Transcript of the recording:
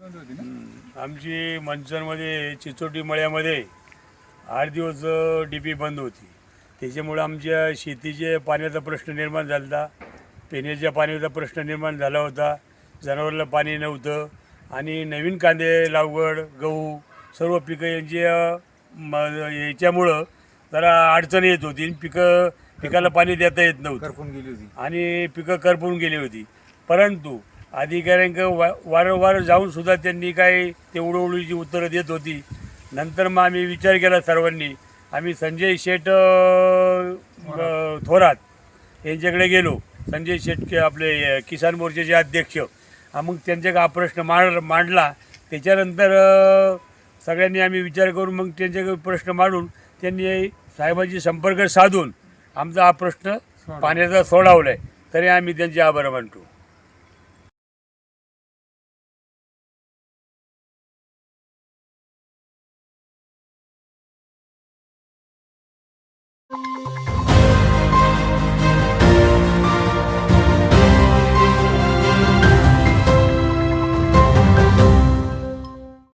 आमची मंचरमध्ये चिचोटी मळ्यामध्ये आठ दिवस डी पी बंद होती. त्याच्यामुळं आमच्या शेतीचे पाण्याचा प्रश्न निर्माण झाला होता पिण्याच्या पाण्याचा प्रश्न निर्माण झाला होता. जनावराला पाणी नव्हतं. आणि नवीन कांदे लागवड गहू सर्व पिकं यांची म याच्यामुळं जरा अडचण येत होती. पिकं पिकाला पाणी देता येत नव्हतं. करपून गेली होती. आणि पिकं करपून गेली होती. परंतु अधिकाऱ्यांक वा वारंवार जाऊन सुद्धा त्यांनी काय ते उडवडीची उत्तरं देत होती. नंतर मग आम्ही विचार केला सर्वांनी. आम्ही संजय शेठ थोरात यांच्याकडे गेलो. संजय शेठ के आपले किसान मोर्चाचे अध्यक्ष. मग त्यांच्याकडे हा प्रश्न मांड मांडला. त्याच्यानंतर सगळ्यांनी आम्ही विचार करून मग त्यांच्याकडे प्रश्न मांडून त्यांनी साहेबांशी संपर्क साधून आमचा हा प्रश्न पाण्याचा सोडवला आहे तरी आम्ही त्यांचे आभार मानतो.